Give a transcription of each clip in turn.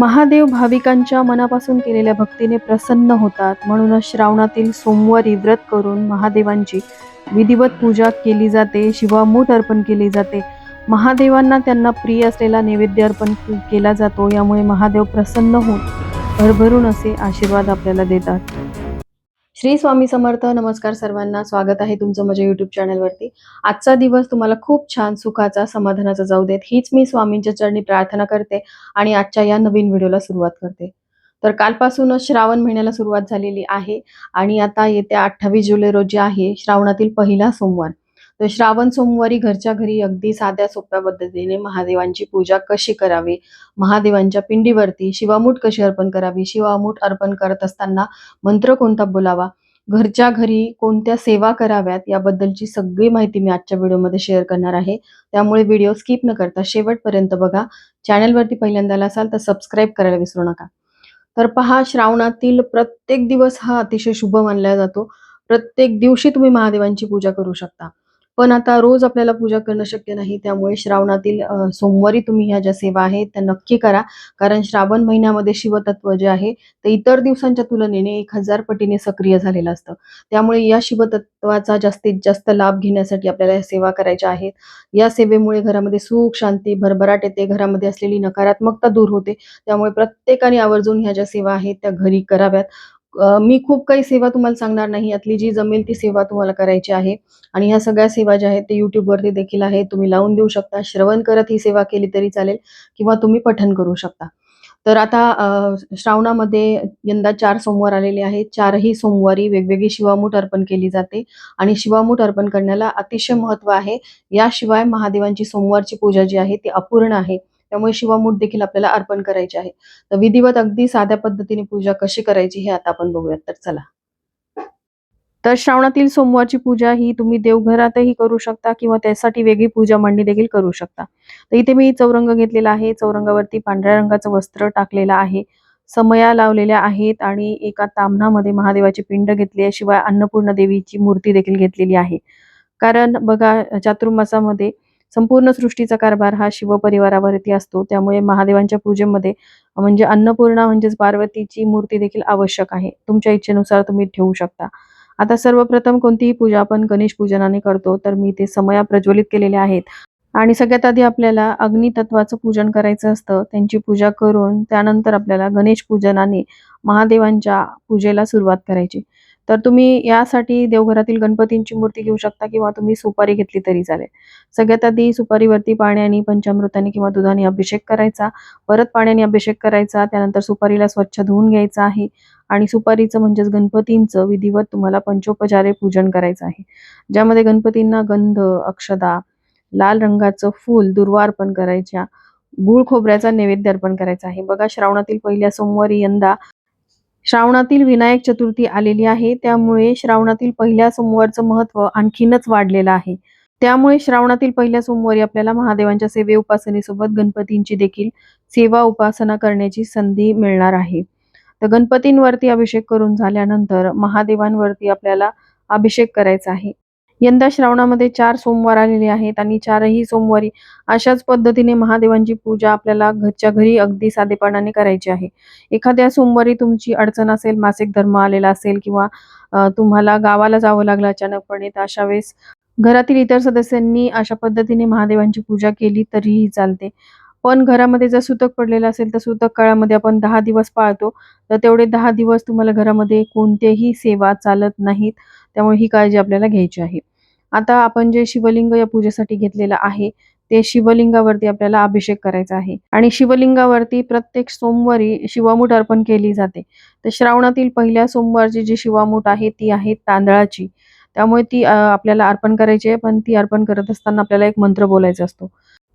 महादेव भाविकांच्या मनापासून केलेल्या भक्तीने प्रसन्न होतात. म्हणूनच श्रावणातील सोमवारी व्रत करून महादेवांची विधिवत पूजा केली जाते शिवामूठ अर्पण केली जाते. महादेवांना त्यांना प्रिय असलेला नैवेद्य अर्पण केला जातो यामुळे महादेव प्रसन्न होऊन भरभरून असे आशीर्वाद आपल्याला देतात. श्री स्वामी समर्थ नमस्कार सर्वांना. स्वागत आहे तुमचं माझ्या युट्यूब चॅनलवरती आजचा दिवस तुम्हाला खूप छान सुखाचा समाधानाचा जाऊ देत. हीच मी स्वामींच्या चरणी प्रार्थना करते आणि आजच्या या नवीन व्हिडिओला सुरुवात करते. तर कालपासूनच श्रावण महिन्याला सुरुवात झालेली आहे आणि आता येत्या अठ्ठावीस जुलै रोजी आहे श्रावणातील पहिला सोमवार. तर श्रावण सोमवारी घरच्या घरी अगदी साध्या सोप्या पद्धतीने महादेवांची पूजा कशी करावी? महादेवांच्या पिंडीवरती शिवामूठ कशी अर्पण करावी? शिवामूठ अर्पण करत असताना मंत्र कोणता बोलावा? घरच्या घरी कोणत्या सेवा कराव्यात? याबद्दलची सगळी माहिती मी आजच्या व्हिडिओमध्ये शेअर करणार आहे. त्यामुळे व्हिडिओ स्किप न करता शेवटपर्यंत बघा. चॅनलवरती पहिल्यांदा असाल तर सबस्क्राईब करायला विसरू नका. तर पहा श्रावणातील प्रत्येक दिवस हा अतिशय शुभ मानला जातो. प्रत्येक दिवशी तुम्ही महादेवांची पूजा करू शकता. पण आता रोज आपल्याला पूजा करणं शक्य नाही त्यामुळे श्रावणातील सोमवारी तुम्ही ह्या ज्या सेवा आहेत त्या नक्की करा. कारण श्रावण महिन्यामध्ये शिवतत्व जे आहे ते इतर दिवसांच्या तुलनेने एक हजार पटीने सक्रिय झालेलं असतं. त्यामुळे या शिवतत्वाचा जास्तीत जास्त लाभ घेण्यासाठी आपल्याला या सेवा करायच्या आहेत. या सेवेमुळे घरामध्ये सुख शांती भरभराट येते. घरामध्ये असलेली नकारात्मकता दूर होते. त्यामुळे प्रत्येकाने आवर्जून ह्या ज्या सेवा आहेत त्या घरी कराव्यात. मी खूप काही सेवा तुम्हाला सांगणार नाही. यातली जी जमेल ती सेवा तुम्हाला करायची आहे. आणि ह्या सगळ्या सेवा ज्या आहेत ते युट्यूबवरती देखील आहे तुम्ही लावून देऊ शकता. श्रवण करत ही सेवा केली तरी चालेल. किंवा तुम्ही पठण करू शकता. तर आता श्रावणामध्ये यंदा चार सोमवार आलेले आहेत. चारही सोमवारी वेगवेगळी शिवामूठ अर्पण केली जाते. आणि शिवामूठ अर्पण करण्याला अतिशय महत्त्व आहे. याशिवाय महादेवांची सोमवारची पूजा जी आहे ती अपूर्ण आहे. त्यामुळे शिवामूठ देखील आपल्याला अर्पण करायचे आहे. तर विधिवत अगदी साध्या पद्धतीने पूजा कशी करायची हे आता आपण बघूयात. तर चला. तर श्रावणातील सोमवारची पूजा ही तुम्ही देवघरातही करू शकता किंवा त्यासाठी वेगळी पूजा मांडणी देखील करू शकता. तर इथे मी चौरंग घेतलेला आहे. चौरंगावरती पांढऱ्या रंगाचं वस्त्र टाकलेलं आहे. समया लावलेल्या आहेत आणि एका तामणामध्ये महादेवाची पिंड घेतली आहे. शिवाय अन्नपूर्ण देवीची मूर्ती देखील घेतलेली आहे. कारण बघा चातुर्मासामध्ये संपूर्ण सृष्टीचा कारभार हा शिवपरिवारावरती असतो. त्यामुळे महादेवांच्या पूजेमध्ये म्हणजे अन्नपूर्णा म्हणजेच पार्वतीची मूर्ती देखील आवश्यक आहे. तुमच्या इच्छेनुसार तुम्ही ठेवू शकता. आता सर्वप्रथम कोणतीही पूजा आपण गणेश पूजनाने करतो तर मी ते समया प्रज्वलित केलेले आहेत. आणि सगळ्यात आधी आपल्याला अग्नितत्वाचं पूजन करायचं असतं. त्यांची पूजा करून त्यानंतर आपल्याला गणेश पूजनाने महादेवांच्या पूजेला सुरुवात करायची. तर तुम्ही यासाठी देवघरातील गणपतींची मूर्ती घेऊ शकता किंवा तुम्ही सुपारी घेतली तरी चालेल. सगळ्यात आधी सुपारीवरती पाण्याने पंचामृताने किंवा दुधाने अभिषेक करायचा. परत पाण्याने अभिषेक करायचा त्यानंतर सुपारीला स्वच्छ धुवून घ्यायचा आहे आणि सुपारीचं म्हणजेच गणपतींचं विधिवत तुम्हाला पंचोपचारे पूजन करायचं आहे. ज्यामध्ये गणपतींना गंध अक्षदा लाल रंगाचं फूल दुर्वा अर्पण करायच्या गुळ खोबऱ्याचा नैवेद्य अर्पण करायचा आहे. बघा श्रावणातील पहिल्या सोमवारी यंदा श्रावणातील विनायक चतुर्थी आलेली आहे. त्यामुळे श्रावणातील पहिल्या सोमवारचं महत्त्व आणखीनच वाढलेलं आहे. त्यामुळे श्रावणातील पहिल्या सोमवारी आपल्याला महादेवांच्या सेवे उपासनेसोबत गणपतींची देखील सेवा उपासना करण्याची संधी मिळणार आहे. तर गणपतींवरती अभिषेक करून झाल्यानंतर महादेवांवरती आपल्याला अभिषेक करायचा आहे. यंदा श्रावणामध्ये चार सोमवार आलेले आहेत आणि चारही सोमवारी अशाच पद्धतीने महादेवांची पूजा आपल्याला घरच्या घरी अगदी साधेपणाने करायची आहे. एखाद्या सोमवारी तुमची अडचण असेल मासिक धर्म आलेला असेल किंवा तुम्हाला गावाला जावं लागलं अचानकपणे तर अशा वेळेस घरातील इतर सदस्यांनी अशा पद्धतीने महादेवांची पूजा केली तरीही चालते. पण घरामध्ये जर सुतक पडलेलं असेल तर सुतक काळामध्ये आपण दहा दिवस पाळतो तर तेवढे दहा दिवस तुम्हाला घरामध्ये कोणतेही सेवा चालत नाहीत. त्यामुळे ही काळजी आपल्याला घ्यायची आहे. आता आपण जे शिवलिंग या पूजेसाठी घेतलेलं आहे ते शिवलिंगावरती आपल्याला अभिषेक करायचा आहे. आणि शिवलिंगावरती प्रत्येक सोमवारी शिवामूठ अर्पण केली जाते. तर श्रावणातील पहिल्या सोमवारची जी शिवामूठ आहे ती आहे तांदळाची. त्यामुळे ती आपल्याला अर्पण करायची आहे पण ती अर्पण करत असताना आपल्याला एक मंत्र बोलायचा असतो.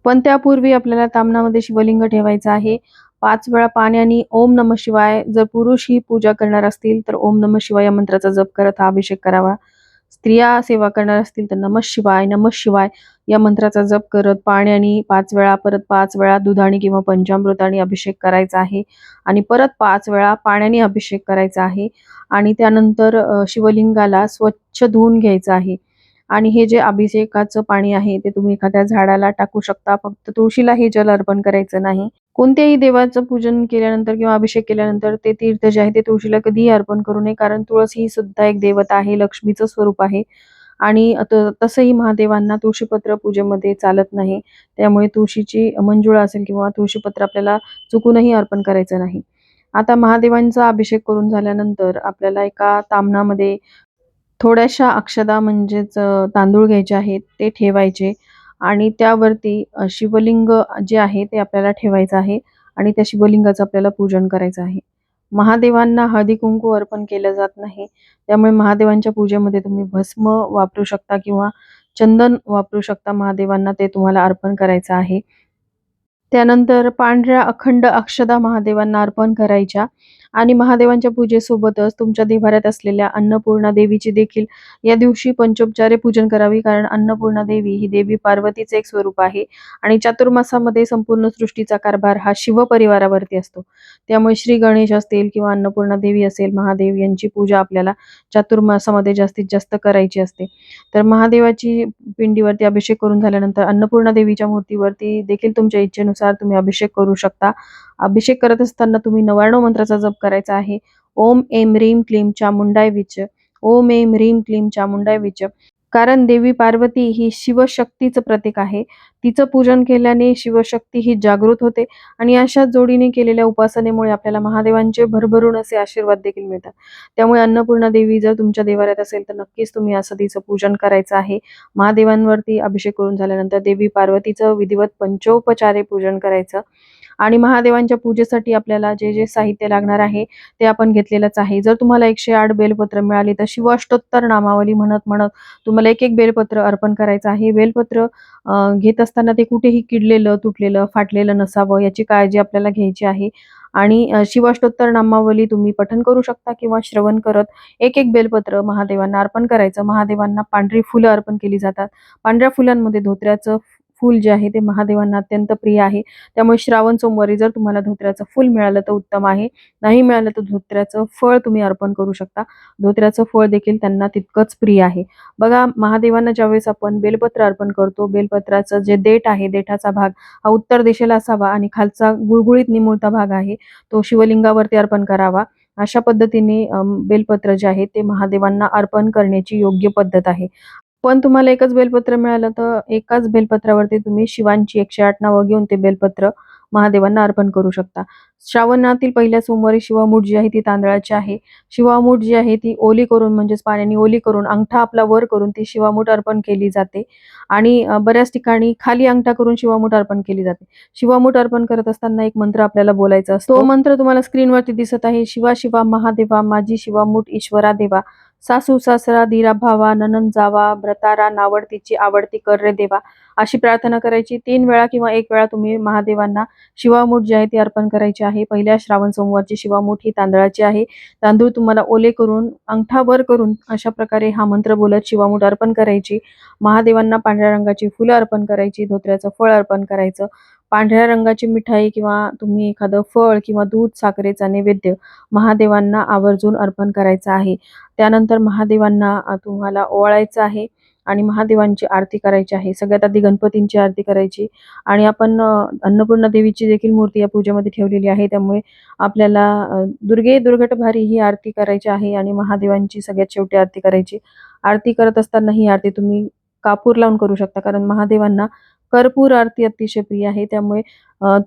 पण त्यापूर्वी आपल्याला तामणामध्ये शिवलिंग ठेवायचं आहे. पाच वेळा पाण्याने ओम नम शिवाय जर पुरुष ही पूजा करणार असतील तर ओम नम शिवाय या मंत्राचा जप करत हा अभिषेक करावा. स्त्रिया सेवा करणार असतील तर नम शिवाय नम शिवाय या मंत्राचा जप करत पाण्याने पाच वेळा परत पाच वेळा दुधाने किंवा पंचामृताने अभिषेक करायचा आहे. आणि परत पाच वेळा पाण्याने अभिषेक करायचा आहे. आणि त्यानंतर शिवलिंगाला स्वच्छ धुवून घ्यायचं आहे. आणि हे जे अभिषेकाचं पाणी आहे ते तुम्ही एखाद्या झाडाला टाकू शकता. फक्त तुळशीला हे जल अर्पण करायचं नाही. कोणत्याही देवाचं पूजन केल्यानंतर किंवा अभिषेक केल्यानंतर ते तीर्थ जे आहे ते तुळशीला कधीही अर्पण करू नये कारण तुळस ही सुद्धा एक देवता आहे लक्ष्मीचं स्वरूप आहे. आणि तसंही महादेवांना तुळशीपत्र पूजेमध्ये चालत नाही. त्यामुळे तुळशीची मंजुळा असेल किंवा तुळशीपत्र आपल्याला चुकूनही अर्पण करायचं नाही. आता महादेवांचा अभिषेक करून झाल्यानंतर आपल्याला एका तामणामध्ये थोड्याशा अक्षदा म्हणजेच तांदूळ घ्यायचे आहेत ते ठेवायचे. आणि त्यावरती शिवलिंग जे आहे ते आपल्याला ठेवायचं आहे आणि त्या शिवलिंगाचं आपल्याला पूजन करायचं आहे. महादेवांना हळदी कुंकू अर्पण केलं जात नाही. त्यामुळे महादेवांच्या पूजेमध्ये तुम्ही भस्म वापरू शकता किंवा चंदन वापरू शकता महादेवांना ते तुम्हाला अर्पण करायचं आहे. त्यानंतर पांढऱ्या अखंड अक्षदा महादेवांना अर्पण करायच्या. आणि महादेवांच्या पूजेसोबतच तुमच्या देव्हाऱ्यात असलेल्या अन्नपूर्णा देवीची देखील या दिवशी पंचोपचारे पूजन करावी. कारण अन्नपूर्णा देवी ही देवी पार्वतीचे एक स्वरूप आहे आणि चातुर्मासामध्ये संपूर्ण सृष्टीचा कारभार हा शिव परिवारावरती असतो. त्यामुळे श्री गणेश असतील किंवा अन्नपूर्णा देवी असेल महादेव यांची पूजा आपल्याला चातुर्मासामध्ये जास्तीत जास्त करायची असते. तर महादेवाची पिंडीवरती अभिषेक करून झाल्यानंतर अन्नपूर्णा देवीच्या मूर्तीवरती देखील तुमच्या इच्छेनुसार तुम्ही अभिषेक करू शकता. अभिषेक करत असताना तुम्ही नव्याण्णव मंत्राचा जप करायचा आहे. ओम एम रीम क्लीम चामुंडाय विच. ओम एम रीम क्लीम चामुंडाय विच. कारण देवी पार्वती ही शिवशक्तीचं प्रतीक आहे. तिचं पूजन केल्याने शिवशक्ती ही जागृत होते आणि अशा जोडीने केलेल्या उपासनेमुळे आपल्याला महादेवांचे भरभरून असे आशीर्वाद देखील मिळतात. त्यामुळे अन्नपूर्णा देवी जर तुमच्या देवाऱ्यात असेल तर नक्कीच तुम्ही असं तिचं पूजन करायचं आहे. महादेवांवरती अभिषेक करून झाल्यानंतर देवी पार्वतीचं विधिवत पंचोपचारे पूजन करायचं. आणि महादेवांच्या पूजेसाठी आपल्याला जे जे साहित्य लागणार आहे ते आपण घेतलेलंच आहे. जर तुम्हाला एकशे आठ बेलपत्र मिळाली तर शिवाष्टोत्तर नामावली म्हणत म्हणत तुम्हाला एक एक बेलपत्र अर्पण करायचं आहे. बेलपत्र घेत असताना ते कुठेही किडलेलं तुटलेलं फाटलेलं नसावं याची काळजी आपल्याला घ्यायची आहे. आणि शिवाष्टोत्तर नामावली तुम्ही पठन करू शकता किंवा श्रवण करत एक एक बेलपत्र महादेवांना अर्पण करायचं. महादेवांना पांढरी फुलं अर्पण केली जातात. पांढऱ्या फुलांमध्ये धोत्र्याचं फूल जे आहे ते महादेवांना अत्यंत प्रिय आहे. त्यामुळे श्रावण सोमवारी जर तुम्हाला धोत्र्याचं फूल मिळालं तर उत्तम आहे. नाही मिळालं तर धोत्र्याचं फळ तुम्ही अर्पण करू शकता. धोत्र्याचं फळ देखील त्यांना तितकंच प्रिय आहे. बघा महादेवांना ज्यावेळेस आपण बेलपत्र अर्पण करतो बेलपत्राचं जे देठ आहे देठाचा भाग हा उत्तर दिशेला असावा आणि खालचा गुळगुळीत निमुळता भाग आहे तो शिवलिंगावरती अर्पण करावा. अशा पद्धतीने बेलपत्र जे आहे ते महादेवांना अर्पण करण्याची योग्य पद्धत आहे. पण तुम्हाला एकच बेलपत्र मिळालं तर एकाच बेलपत्रावरती तुम्ही शिवांची एकशे आठ नावं घेऊन ते बेलपत्र महादेवांना अर्पण करू शकता. श्रावणातील पहिल्या सोमवारी शिवामूठ जी आहे ती तांदळाची आहे. शिवामूठ जी आहे ती ओली करून म्हणजेच पाण्याने ओली करून अंगठा आपला वर करून ती शिवामूठ अर्पण केली जाते. आणि बऱ्याच ठिकाणी खाली अंगठा करून शिवामूठ अर्पण केली जाते. शिवामूठ अर्पण करत असताना एक मंत्र आपल्याला बोलायचा असतो. तो मंत्र तुम्हाला स्क्रीनवरती दिसत आहे. शिवा शिवा महादेवा माझी शिवामूठ ईश्वरा देवा. सासू सासरा धीरा भावा ननन जावा भ्रतारा नावडतीची आवडती कर रे देवा. अशी प्रार्थना करायची. तीन वेळा किंवा एक वेळा तुम्ही महादेवांना शिवामूठ जी आहे ती अर्पण करायची आहे. पहिल्या श्रावण सोमवारची शिवामूठ ही तांदळाची आहे. तांदूळ तुम्हाला ओले करून अंगठा वर करून अशा प्रकारे हा मंत्र बोलत शिवामूठ अर्पण करायची. महादेवांना पांढऱ्या रंगाची फुलं अर्पण करायची धोत्र्याचं फळ अर्पण करायचं. पांढऱ्या रंगाची मिठाई किंवा तुम्ही एखादं फळ किंवा दूध साखरेचा नैवेद्य महादेवांना आवर्जून अर्पण करायचा आहे. त्यानंतर महादेवांना तुम्हाला ओवाळायचं आहे आणि महादेवांची आरती करायची आहे. सगळ्यात आधी गणपतींची आरती करायची आणि आपण अन्नपूर्णा देवीची देखील मूर्ती या पूजेमध्ये ठेवलेली आहे. त्यामुळे आपल्याला दुर्गे दुर्घट भारी ही आरती करायची आहे आणि महादेवांची सगळ्यात शेवटी आरती करायची. आरती करत असताना ही आरती तुम्ही कापूर लावून करू शकता. कारण महादेवांना कर्पूर आरती अतिशय प्रिय आहे. त्यामुळे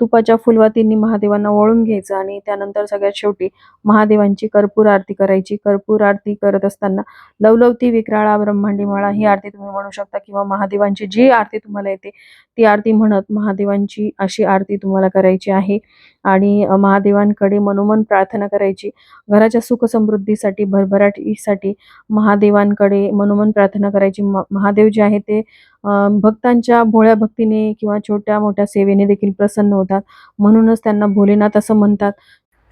तुपाच्या फुलवातींनी महादेवांना ओळून घ्यायचं आणि त्यानंतर सगळ्यात शेवटी महादेवांची कर्पूर आरती करायची. कर्पूर आरती करत असताना लवलवती विक्राळा ब्रह्मांडी माळा ही आरती तुम्ही म्हणू शकता किंवा महादेवांची जी आरती तुम्हाला येते ती आरती म्हणत महादेवांची अशी आरती तुम्हाला करायची आहे. आणि महादेवांकडे मनोमन प्रार्थना करायची. घराच्या सुख समृद्धीसाठी भरभराटीसाठी महादेवांकडे मनोमन प्रार्थना करायची. महादेव जे आहे ते भक्तांच्या भोळ्या भक्तीने किंवा छोट्या मोठ्या सेवेने देखील प्रसन्न होतात. म्हणूनच त्यांना भोलेनाथ असं म्हणतात.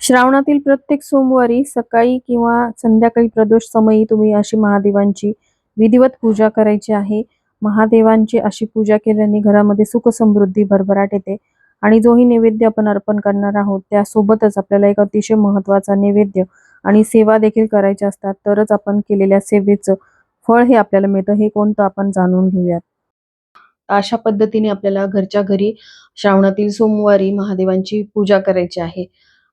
श्रावणातील प्रत्येक सोमवारी सकाळी किंवा संध्याकाळी प्रदोष समयी तुम्ही अशी महादेवांची विधिवत पूजा करायची आहे. महादेवांची अशी पूजा केल्याने घरामध्ये सुख समृद्धी भरभराट येते आणि जोही नैवेद्य आपण अर्पण करणार आहोत त्यासोबतच आपल्याला एक अतिशय महत्त्वाचा नैवेद्य आणि सेवा देखील करायच्या असतात. तरच आपण केलेल्या सेवेचं फळ हे आपल्याला मिळतं हे कोणतं आपण जाणून घेऊयात. अशा पद्धतीने आपल्याला घरच्या घरी श्रावणातील सोमवारी महादेवांची पूजा करायची आहे.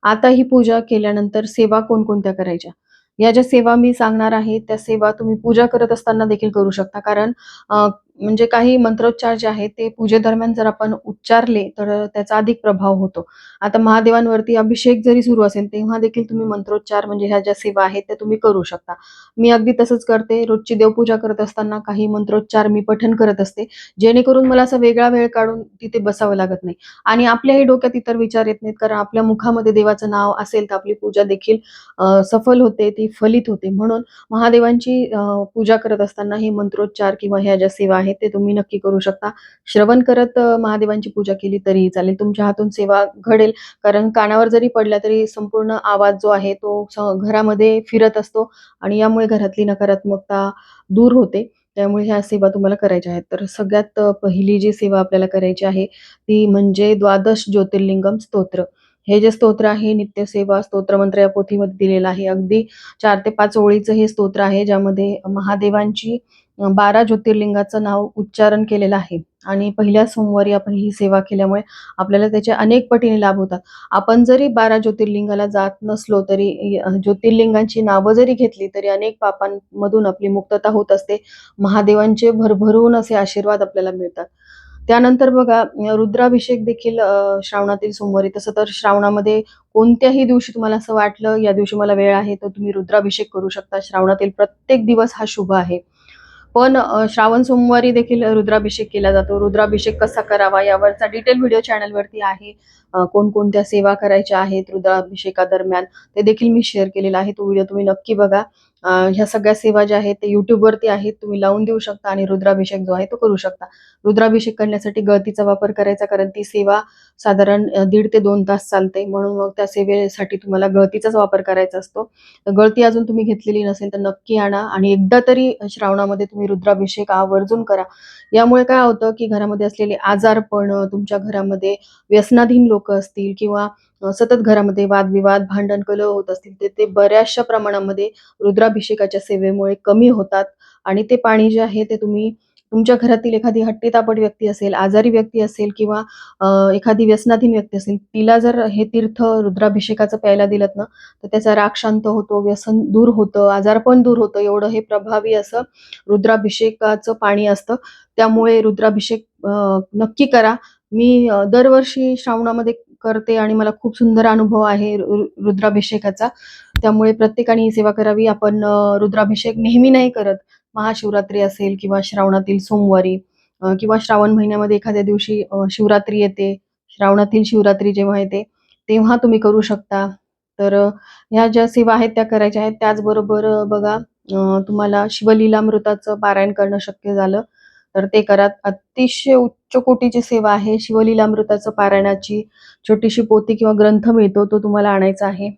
आता ही पूजा केल्यानंतर सेवा कोणकोणत्या करायच्या? या ज्या सेवा मी सांगणार आहे त्या सेवा तुम्ही पूजा करत असताना देखील करू शकता. कारण अ, म्हणजे काही मंत्रोच्चार जे आहेत ते पूजेदरम्यान जर आपण उच्चारले तर त्याचा अधिक प्रभाव होतो. आता महादेवांवरती अभिषेक जरी सुरू असेल तेव्हा देखील तुम्ही मंत्रोच्चार म्हणजे ह्या ज्या सेवा आहेत त्या तुम्ही करू शकता. मी अगदी तसंच करते. रोजची देवपूजा करत असताना काही मंत्रोच्चार मी पठन करत असते. जेणेकरून मला असा वेगळा वेळ काढून तिथे बसावं लागत नाही. आणि आपल्याही डोक्यात इतर विचार येत नाहीत कारण आपल्या मुखामध्ये देवाचं नाव असेल तर आपली पूजा देखील सफल होते ती फलित होते. म्हणून महादेवांची पूजा करत असताना हे मंत्रोच्चार किंवा ह्या ज्या सेवा आहेत ते तुम्ही नक्की करू शकता. श्रवण करत महादेवांची पूजा केली तरीही चालेल. तुमच्या हातून सेवा घडेल. कारण कानावर जरी पडल्या तरी संपूर्ण आवाज जो आहे तो घरामध्ये फिरत असतो आणि यामुळे घरातली नकारात्मकता दूर होते. त्यामुळे ह्या सेवा तुम्हाला करायच्या आहेत. तर सगळ्यात पहिली जी सेवा आपल्याला करायची आहे ती म्हणजे द्वादश ज्योतिर्लिंगम स्तोत्र. हे जे स्तोत्र आहे नित्यसेवा स्तोत्र मंत्र या पोथीमध्ये दिलेलं आहे. अगदी चार ते पाच ओळीचं हे स्तोत्र आहे ज्यामध्ये महादेवांची बारा ज्योतिर्लिंगाचं नाव उच्चारण केलेलं आहे. आणि पहिल्या सोमवारी आपण ही सेवा केल्यामुळे आपल्याला त्याचे अनेक पटीने लाभ होतात. आपण जरी बारा ज्योतिर्लिंगाला जात नसलो तरी ज्योतिर्लिंगांची नावं जरी घेतली तरी अनेक पापांमधून आपली मुक्तता होत असते. महादेवांचे भरभरून असे आशीर्वाद आपल्याला मिळतात. त्यानंतर बघा रुद्राभिषेक देखील श्रावणातील सोमवारी. तसं तर श्रावणामध्ये कोणत्याही दिवशी तुम्हाला असं वाटलं या दिवशी मला वेळ आहे तर तुम्ही रुद्राभिषेक करू शकता. श्रावणातील प्रत्येक दिवस हा शुभ आहे. पण श्रावण सोमवारी देखील रुद्राभिषेक केला जातो. रुद्राभिषेक कसा करावा यावरचा डिटेल व्हिडिओ चॅनलवरती आहे. कोणकोणत्या सेवा करायच्या आहेत रुद्राभिषेकादरम्यान ते देखील मी शेअर केलेला आहे. तो व्हिडिओ तुम्ही नक्की बघा. ह्या सगळ्या सेवा ज्या आहेत ते युट्यूबवरती आहेत. तुम्ही लावून देऊ शकता आणि रुद्राभिषेक जो आहे तो करू शकता. रुद्राभिषेक करण्यासाठी गळतीचा वापर करायचा कारण ती सेवा साधारण दीड ते दोन तास चालते. म्हणून मग त्या सेवेसाठी तुम्हाला गळतीचाच वापर करायचा असतो. गळती अजून तुम्ही घेतलेली नसेल तर नक्की आणा. आणि एकदा तरी श्रावणामध्ये तुम्ही रुद्राभिषेक आवर्जून करा. यामुळे काय होतं की घरामध्ये असलेले आजारपण तुमच्या घरामध्ये व्यसनाधीन लोक असतील किंवा सतत घरामध्ये वादविवाद भांडण कलह होत असतील ते ते बऱ्याचशा प्रमाणामध्ये रुद्राभिषेकाच्या सेवेमुळे कमी होतात. आणि ते पाणी जे आहे ते तुम्ही तुमच्या घरातील एखादी हट्टीतापट व्यक्ती असेल आजारी व्यक्ती असेल किंवा एखादी व्यसनाधीन व्यक्ती असेल तिला जर हे तीर्थ रुद्राभिषेकाचं प्यायला दिलं ना तर त्याचा राग शांत होतो व्यसन दूर होतं आजारपण दूर होतं. एवढं हे प्रभावी असं रुद्राभिषेकाचं पाणी असतं. त्यामुळे रुद्राभिषेक अ, नक्की करा. मी दरवर्षी श्रावणामध्ये करते आणि मला खूप सुंदर अनुभव आहे रु- रुद्राभिषेकाचा. त्यामुळे प्रत्येकाने ही सेवा करावी. आपण रुद्राभिषेक नेहमी नाही करत. महाशिवरात्री असेल किंवा श्रावणातील सोमवारी किंवा श्रावण महिन्यामध्ये एखाद्या दिवशी शिवरात्री येते. श्रावणातील शिवरात्री जेव्हा येते तेव्हा तुम्ही करू शकता. तर ह्या ज्या सेवा आहेत त्या करायच्या आहेत. त्याचबरोबर बघा तुम्हाला तुम्हाला शिवलीलामृताचं पारायण करणं शक्य झालं. तर ते करा. अतिशय उच्च कोटीची सेवा आहे शिवलीलामृताचं पारायणाची छोटीशी पोथी किंवा ग्रंथ मिळतो तो तुम्हाला आणायचा आहे.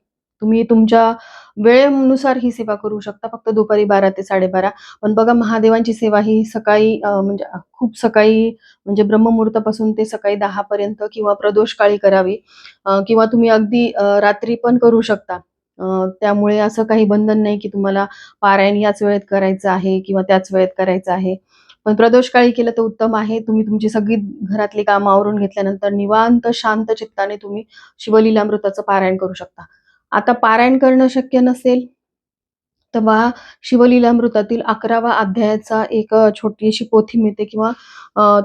तुम्ही तुमच्या वेळेनुसार ही सेवा करू शकता फक्त दुपारी बारा ते साडेबारा. पण बघा महादेवांची सेवा ही सकाळी म्हणजे खूप सकाळी म्हणजे ब्रह्ममुहूर्तापासून ते सकाळी दहा पर्यंत किंवा प्रदोष काळी करावी किंवा तुम्ही अगदी रात्री पण करू शकता. त्यामुळे असं काही बंधन नाही की तुम्हाला पारायण याच वेळेत करायचं आहे किंवा त्याच वेळेत करायचं आहे. पण प्रदोष काळी केलं तर उत्तम आहे. तुम्ही तुमची सगळी घरातली कामं आवरून घेतल्यानंतर निवांत शांत चित्ताने तुम्ही शिवलीलामृताचं पारायण करू शकता. आता पारायण करणं शक्य नसेल तेव्हा शिवलीलामृतातील अकरावा अध्यायाचा एक छोटीशी पोथी मिळते किंवा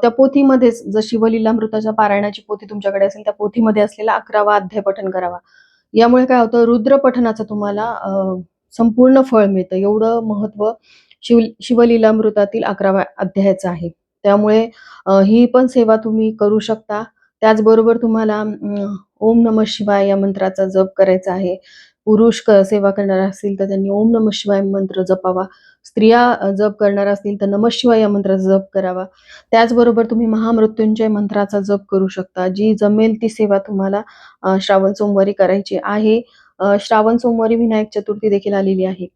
त्या पोथीमध्येच जर शिवलीलामृताच्या पारायणाची पोथी तुमच्याकडे असेल त्या पोथीमध्ये असलेला अकरावा अध्याय पठन करावा. यामुळे काय होतं? रुद्र पठनाचं तुम्हाला संपूर्ण फळ मिळतं. एवढं महत्त्व शिव शिवलीलामृतातील अकराव्या अध्यायाचा आहे. त्यामुळे ही पण सेवा तुम्ही करू शकता. त्याचबरोबर तुम्हाला ओम नम शिवाय या मंत्राचा जप करायचा आहे. पुरुष क- सेवा करणार असतील तर त्यांनी ओम नम शिवाय मंत्र जपावा. स्त्रिया जप करणार असतील तर नम शिवाय या मंत्राचा जप करावा. त्याचबरोबर तुम्ही महामृत्युंजय मंत्राचा जप करू शकता. जी जमेल ती सेवा तुम्हाला श्रावण सोमवारी करायची आहे. श्रावण सोमवारी विनायक चतुर्थी देखील आलेली आहे.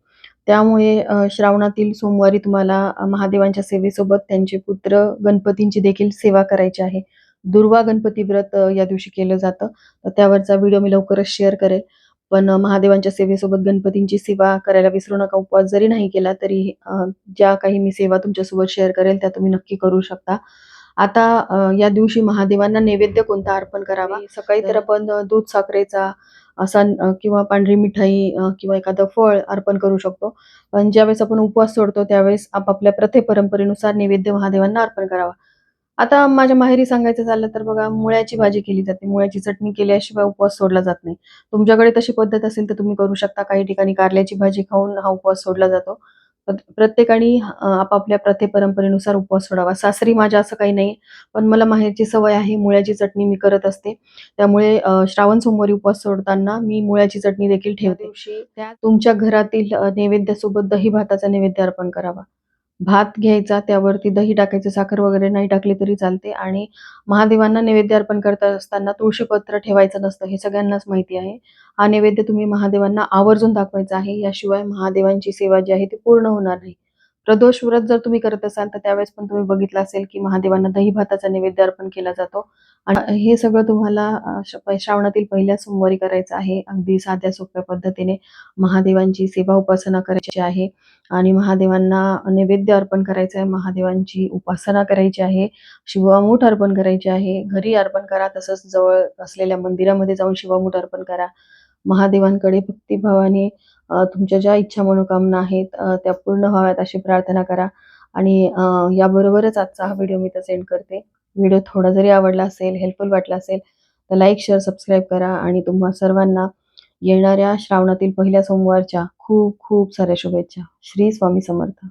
त्यामुळे श्रावणातील सोमवारी तुम्हाला महादेवांच्या सेवेसोबत त्यांचे पुत्र गणपतींची देखील सेवा करायची आहे. दुर्वा गणपती व्रत या दिवशी केलं जातं. तर त्यावरचा व्हिडिओ मी लवकरच शेअर करेल. पण महादेवांच्या सेवेसोबत गणपतींची सेवा करायला विसरू नका. उपवास जरी नाही केला तरी ज्या काही मी सेवा तुमच्यासोबत शेअर करेल त्या तुम्ही नक्की करू शकता. आता या दिवशी महादेवांना नैवेद्य कोणता अर्पण करावा? सकाळी तर आपण दूध साखरेचा असा किंवा पांढरी मिठाई किंवा एखादं फळ अर्पण करू शकतो. पण ज्यावेळेस आपण उपवास सोडतो त्यावेळेस आपापल्या प्रथे परंपरेनुसार नैवेद्य महादेवांना अर्पण करावा. आता माझ्या माहेरी सांगायचं झालं तर बघा मुळ्याची भाजी केली जाते. मुळ्याची चटणी केल्याशिवाय उपवास सोडला जात नाही. तुमच्याकडे तशी पद्धत असेल तर तुम्ही करू शकता. काही ठिकाणी कारल्याची भाजी खाऊन हा उपवास सोडला जातो. प्रत्येकाने आपापल्या प्रथे परंपरेनुसार उपवास सोडावा. सासरी माझ्या असं काही नाही पण मला माहेरची सवय आहे मुळ्याची चटणी मी करत असते. त्यामुळे श्रावण सोमवारी उपवास सोडताना मी मुळ्याची चटणी देखील ठेवते. त्या तुमच्या घरातील नैवेद्यासोबत दही भाताचा नैवेद्य अर्पण करावा. भात घ्यायचा त्यावरती दही टाकायचं साखर वगैरे नाही टाकली तरी चालते. आणि महादेवांना नैवेद्य अर्पण करत असताना तुळशीपत्र ठेवायचं नसतं हे सगळ्यांनाच माहिती आहे. हा नैवेद्य तुम्ही महादेवांना आवर्जून दाखवायचा आहे. याशिवाय महादेवांची सेवा जी आहे ती पूर्ण होणार नाही. प्रदोष व्रत जर तुम्ही करत असाल तर त्यावेळेस पण तुम्ही बघितलं असेल की महादेवांना दही भाताचा नैवेद्य अर्पण केला जातो. आणि हे सगळं तुम्हाला श्रावणातील पहिल्या सोमवारी करायचं आहे. अगदी साध्या सोप्या पद्धतीने महादेवांची सेवा उपासना करायची आहे. आणि महादेवांना नैवेद्य अर्पण करायचं आहे. महादेवांची उपासना करायची आहे. शिवामूठ अर्पण करायची आहे. घरी अर्पण करा. तसंच जवळ असलेल्या मंदिरामध्ये जाऊन शिवामूठ अर्पण करा. महादेवांकडे भक्तिभावाने तुमच्या ज्या इच्छा मनोकामना आहेत त्या पूर्ण व्हाव्यात अशी प्रार्थना करा. आणि याबरोबरच आजचा हा व्हिडिओ मी तर सेंड करते. व्हिडिओ थोडा जरी आवडला असेल हेल्पफुल वाटला असेल तर लाईक शेअर सबस्क्राईब करा. आणि तुम्हा सर्वांना येणाऱ्या श्रावणातील पहिल्या सोमवारच्या खूप खूप साऱ्या शुभेच्छा. श्री स्वामी समर्थ.